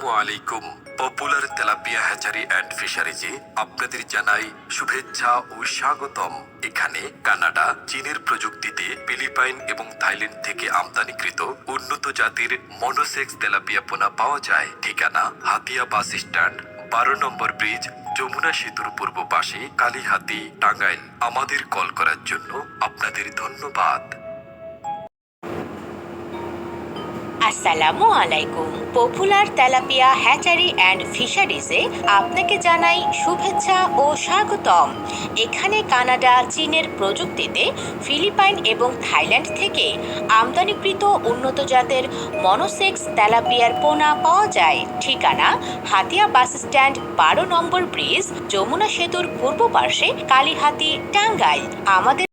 আলাইকুম popular tilapia hatchery and ফিশারিজে আপনাদের জানাই শুভেচ্ছা ও স্বাগতম। এখানে কানাডা, চীনের প্রযুক্তিতে, ফিলিপাইন এবং থাইল্যান্ড থেকে আমদানিকৃত উন্নত জাতির মনোসেক্স তেলাপিয়া পোনা পাওয়া যায়। ঠিকানা, হাতিয়া বাস স্ট্যান্ড, বারো নম্বর ব্রিজ, যমুনা সেতুর পূর্ব পাশে কালীহাতি, টাঙ্গাইল। আমাদের কল করার জন্য আপনাদের ধন্যবাদ। আসসালামু আলাইকুম। পপুলার তেলাপিয়া হ্যাচারি অ্যান্ড ফিশারিজে আপনাকে জানাই শুভেচ্ছা ও স্বাগতম। এখানে কানাডা, চীনের প্রযুক্তিতে, ফিলিপাইন এবং থাইল্যান্ড থেকে আমদানিকৃত উন্নত জাতের মনোসেক্স তেলাপিয়ার পোনা পাওয়া যায়। ঠিকানা, হাতিয়া বাস স্ট্যান্ড, বারো নম্বর ব্রিজ, যমুনা সেতুর পূর্ব পার্শ্বে কালীহাতি টাঙ্গাইল। আমাদের